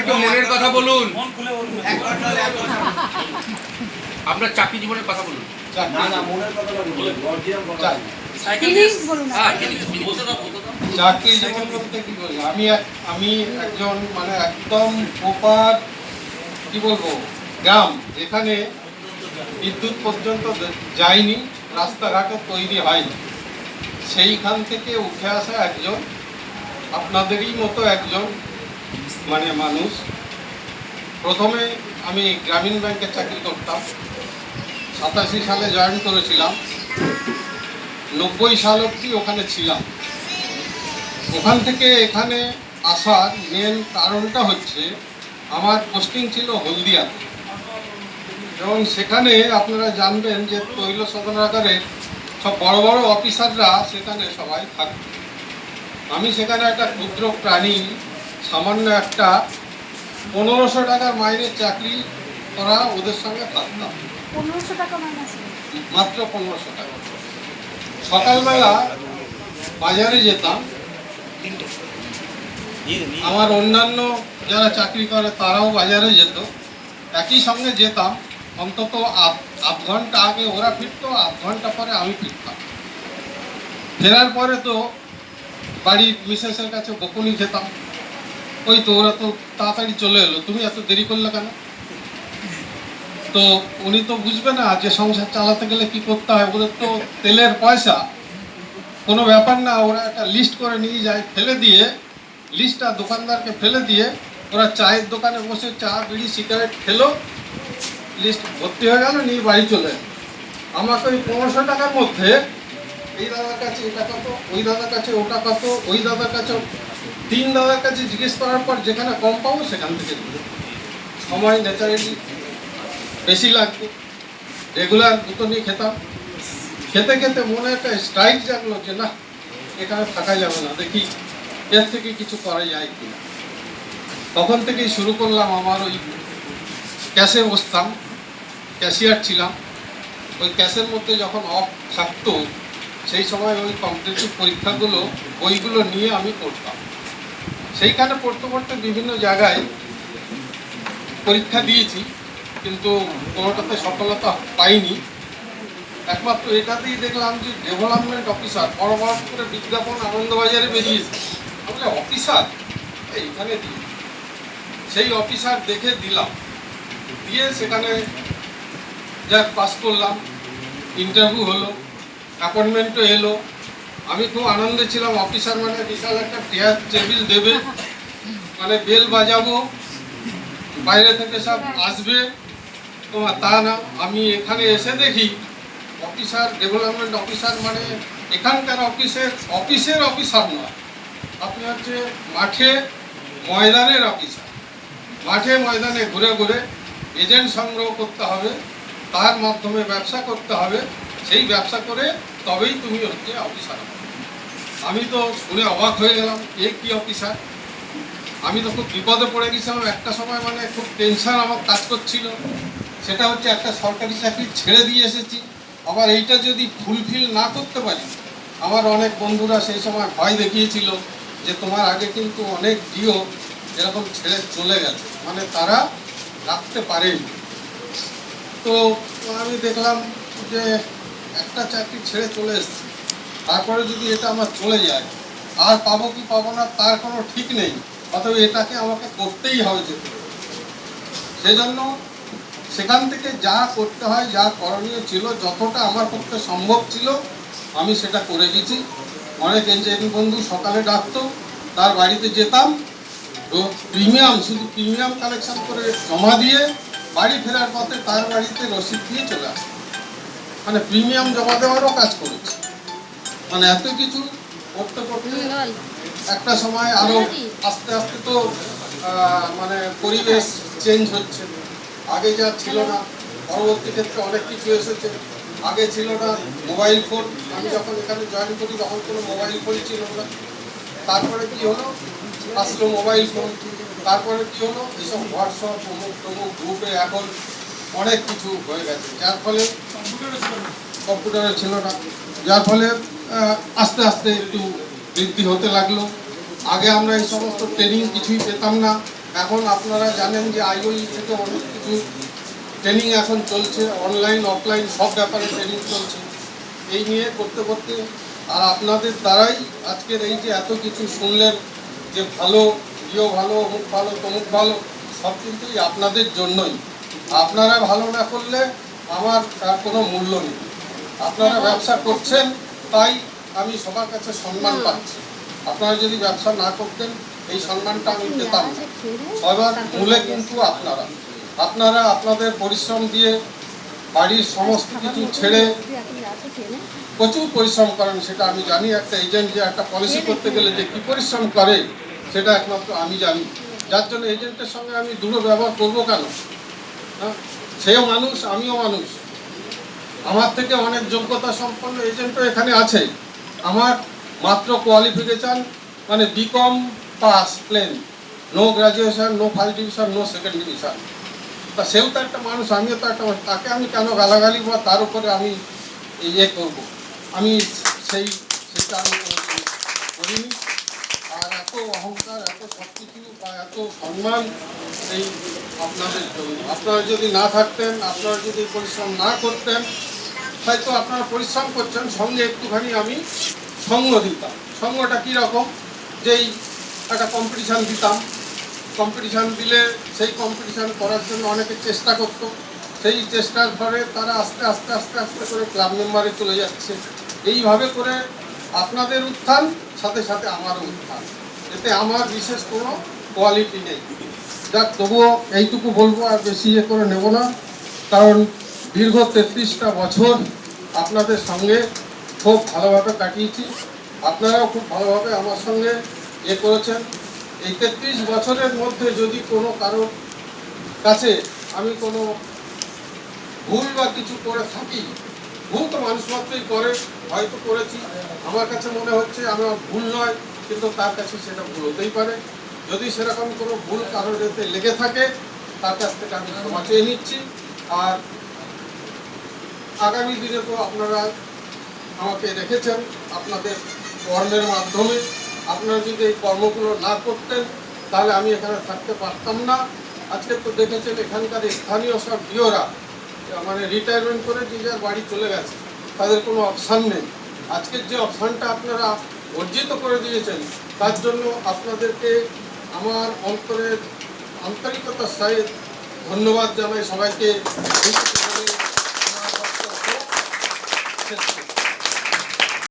একটু মনের কথা বলুন। মন খুলে বলুন। আপনার চাকরি জীবনের কথা বলুন। হ্যাঁ চাকরি জীবন বলতে কি বলি আমি আমি একজন মানে একদম প্রপার কি বলব? গ্রাম। যেখানে বিদ্যুৎ পর্যন্ত যায়নি রাস্তাঘাটও তৈরি হয়নি। সেইখান থেকে উঠে আসা একজন আপনাদেরই মতো একজন মানে মানুষ। প্রথমে আমি গ্রামীণ ব্যাংকে চাকরি করতাম। সাতাশি সালে জয়েন করেছিলাম। নব্বই সাল অবধি ওখানে ছিলাম। ওখান থেকে এখানে আসার মেন কারণটা হচ্ছে, আমার পোস্টিং ছিল হলদিয়াতে। এবং সেখানে আপনারা জানবেন যে তৈল শোধনাগারের সব বড় বড় অফিসাররা সেখানে সবাই থাকত। আমি সেখানে একটা ক্ষুদ্র প্রাণী সামান্য একটা পনেরোশো টাকার মাইনের চাকরি করা ওদের সঙ্গে থাকতাম পনেরোশো টাকা মাত্র পনেরোশো টাকা। সকালবেলা বাজারে যেতাম। আমার অন্যান্য যারা চাকরি করে তারাও বাজারে যেত। একই সঙ্গে যেতাম। অন্তত আধ আধ ঘণ্টা আগে ওরা ফিরতো আধ ঘণ্টা পরে আমি ফিরতাম। ফেরার পরে তো বাড়ির মিসেসের কাছে বকুনি খেতাম। ওই তো, ওরা তো তাড়াতাড়ি চলে এলো। তুমি এত দেরি করলে কেন? তো উনি তো বুঝবে না যে সংসার চালাতে গেলে কি করতে হয়। ওদের তো তেলের পয়সা। কোনো ব্যাপার না, ওরা একটা লিস্ট করে নিয়ে যায়, ফেলে দিয়ে লিস্টটা দোকানদারকে ফেলে দিয়ে, ওরা চায়ের দোকানে বসে চা, বিড়ি, সিগারেট খেলো লিস্ট ভর্তি হয়ে গেল, নিয়ে বাড়ি চলে। আমাকে ওই পনেরোশো টাকার মধ্যে, এই দাদার কাছে এটা কত, ওই দাদার কাছে ওটা কত, ওই দাদার কাছে তিন দাদার কাছে জিজ্ঞেস করার পর যেখানে কম পাবো, সেখান থেকে সময় ন্যাচারালি বেশি লাগতো রেগুলার দুটো নিয়ে খেতাম। খেতে খেতে মনে একটা স্ট্রাইক জাগলো যে না এখানে থাকা যাবে না। দেখি এর থেকে কিছু করা যায় কিনা। তখন থেকেই শুরু করলাম আমার ওই ক্যাশে বসতাম ক্যাশিয়ার ছিলাম। ওই ক্যাশের মধ্যে যখন অফ থাকতো, সেই সময় ওই কম্পিটিটিভ পরীক্ষাগুলো, বইগুলো নিয়ে আমি পড়তাম। সেইখানে পড়তে পড়তে বিভিন্ন জায়গায় পরীক্ষা দিয়েছি, কিন্তু কোনোটাতে সফলতা পাইনি। একমাত্র এটাতেই দেখলাম যে ডেভেলপমেন্ট অফিসার বড় বড় করে বিজ্ঞাপন আনন্দবাজারে বেরিয়েছে। আমরা অফিসার এইখানে দিই সেই অফিসার দেখে দিলাম। দিয়ে সেখানে যা পাস করলাম। ইন্টারভিউ হলো, অ্যাপয়েন্টমেন্টও এলো। আমি খুব আনন্দে ছিলাম। অফিসার মানে বিশাল একটা চেয়ার টেবিল দেবে। মানে বেল বাজাবো। বাইরে থেকে সব আসবে। তোমার তা না, আমি এখানে এসে দেখি অফিসার ডেভেলপমেন্ট অফিসার মানে এখানকার অফিসের অফিসের অফিসার নয় আপনি হচ্ছে মাঠে ময়দানের অফিসার মাঠে ময়দানে ঘুরে ঘুরে এজেন্ট সংগ্রহ করতে হবে। তার মাধ্যমে ব্যবসা করতে হবে। সেই ব্যবসা করে তবেই তুমি হচ্ছে অফিসার হবে। আমি তো শুনে অবাক হয়ে গেলাম, এ কি অফিসার? আমি তো খুব বিপদে পড়ে গেছিলাম একটা সময় মানে খুব টেনশন আমার কাজ করছিল। সেটা হচ্ছে একটা সরকারি চাকরি ছেড়ে দিয়ে এসেছি। আবার এইটা যদি ফুলফিল না করতে পারি, আমার অনেক বন্ধুরা সেই সময় ভয় দেখিয়েছিল যে তোমার আগে কিন্তু অনেক ডিও এরকম ছেড়ে চলে গেছে। মানে তারা রাখতে পারেনি। তো আমি দেখলাম যে একটা চাকরি ছেড়ে চলে এসেছি। তারপরে যদি এটা আমার চলে যায়, আর পাবো কি পাবো না তার কোনো ঠিক নেই। অতএব এটাকে আমাকে করতেই হবে যেতে সেজন্য সেখান থেকে যা করতে হয়, যা করণীয় ছিল, যতটা আমার পক্ষে সম্ভব ছিল, আমি সেটা করে গেছি অনেক ইঞ্জিনিয়ারিং বন্ধু সকালে ডাকতো, তার বাড়িতে যেতাম প্রিমিয়াম, শুধু প্রিমিয়াম কালেকশন করে জমা দিয়ে বাড়ি ফেরার পথে তার বাড়িতে রসিদ দিয়ে চলে আসতাম। মানে প্রিমিয়াম জমা দেওয়ারও কাজ করেছি। মানে এত কিছু করতে করতে একটা সময় আরও আস্তে আস্তে তো মানে পরিবেশ চেঞ্জ হচ্ছে। আগে যা ছিল না পরবর্তী ক্ষেত্রে অনেক কিছু এসেছে। আগে ছিল না মোবাইল ফোন আমি যখন এখানে জয়েন করি তখন কোনো মোবাইল ফোন ছিল না। তারপরে কি হলো? আসলো মোবাইল ফোন তারপরে কি হলো? এইসব হোয়াটসঅ্যাপ অমুক তমুক গ্রুপে এখন অনেক কিছু হয়ে গেছে। যার ফলে কম্পিউটারে ছিল না। যার ফলে আস্তে আস্তে একটু বৃদ্ধি হতে লাগল। আগে আমরা এই সমস্ত ট্রেনিং কিছুই পেতাম না। এখন আপনারা জানেন যে আইওই থেকে অনেক কিছু ট্রেনিং এখন চলছে অনলাইন অফলাইন সব ব্যাপারে ট্রেনিং চলছে। এই নিয়ে করতে করতে আর আপনাদের দ্বারাই আজকের এই যে এত কিছু শুনলেন যে ভালো ইও ভালো অমুক ভালো তমুক ভালো সব এই আপনাদের জন্যই। আপনারা ভালো না করলে আমার তার কোনো মূল্য নেই। আপনারা ব্যবসা করছেন তাই আমি সবার কাছে সম্মান পাচ্ছি। আপনারা যদি ব্যবসা না করতেন এই সম্মানটা আমি পেতাম সবার মূলে কিন্তু আপনারা। আপনারা আপনাদের পরিশ্রম দিয়ে বাড়ির সমস্ত কিছু ছেড়ে প্রচুর পরিশ্রম করেন সেটা আমি জানি। একটা এজেন্ট যে একটা পলিসি করতে গেলে যে কী পরিশ্রম করে সেটা একমাত্র আমি জানি। যার জন্য এজেন্টের সঙ্গে আমি দূর ব্যবহার করব কেন? হ্যাঁ? সেও মানুষ আমিও মানুষ। আমার থেকে অনেক যোগ্যতা সম্পন্ন এজেন্টও এখানে আছে। আমার মাত্র কোয়ালিফিকেশান মানে BCom pass plain no graduation no first division no second division তা সেও তো একটা মানুষ, আমিও তো একটা মানুষ। তাকে আমি কেন গালাগালি বা তার উপরে আমি ইয়ে করব? আমি সেই, সেটা আমি করিনি। আর এত অহংকার, এত সব কিছু বা এত সম্মান এই আপনাদের জন্য। আপনারা যদি না থাকতেন, আপনারা যদি পরিশ্রম না করতেন হয়তো আপনারা পরিশ্রম করছেন, সঙ্গে একটুখানি আমি সঙ্গ দিতাম। সঙ্গটা কীরকম? যেই একটা কম্পিটিশান দিতাম। কম্পিটিশান দিলে সেই কম্পিটিশান করার জন্য অনেকে চেষ্টা করতো। সেই চেষ্টার ফলে তারা আস্তে আস্তে আস্তে আস্তে করে ক্লাব মেম্বারে চলে যাচ্ছে। এইভাবে করে আপনাদের উত্থান, সাথে সাথে আমারও উত্থান। এতে আমার বিশেষ কোনো কোয়ালিটি নেই। যাক, তবুও এইটুকু বলব আর বেশি ইয়ে করে নেব না। কারণ দীর্ঘ তেত্রিশটা বছর আপনাদের সঙ্গে খুব ভালোভাবে কাটিয়েছি। আপনারাও খুব ভালোভাবে আমার সঙ্গে এ করেছেন। এই তেত্রিশ বছরের মধ্যে যদি কোনো কারোর কাছে আমি কোনো ভুল বা কিছু করে থাকি, ভুল তো মানুষ মাত্রই করে, হয়তো করেছি। আমার কাছে মনে হচ্ছে আমার ভুল নয়, কিন্তু তার কাছে সেটা ভুল হতেই পারে। যদি সেরকম কোনো ভুল কারোর এতে লেগে থাকে, তার কাছ থেকে আমি ক্ষমা চেয়ে নিচ্ছি। আর আগামী দিনে তো আপনারা আমাকে রেখেছেন আপনাদের কর্মের মাধ্যমে। আপনারা যদি এই কর্মগুলো না করতেন, তাহলে আমি এখানে থাকতে পারতাম না। আজকে তো দেখেছেন এখানকার স্থানীয় সব ডিওরা মানে রিটায়ারমেন্ট করে যে যার বাড়ি চলে গেছে, তাদের কোনো অপশান নেই। আজকের যে অপশানটা আপনারা অর্জিত করে দিয়েছেন, তার জন্য আপনাদেরকে আমার অন্তরের আন্তরিকতার সহিত ধন্যবাদ জানাই সবাইকে।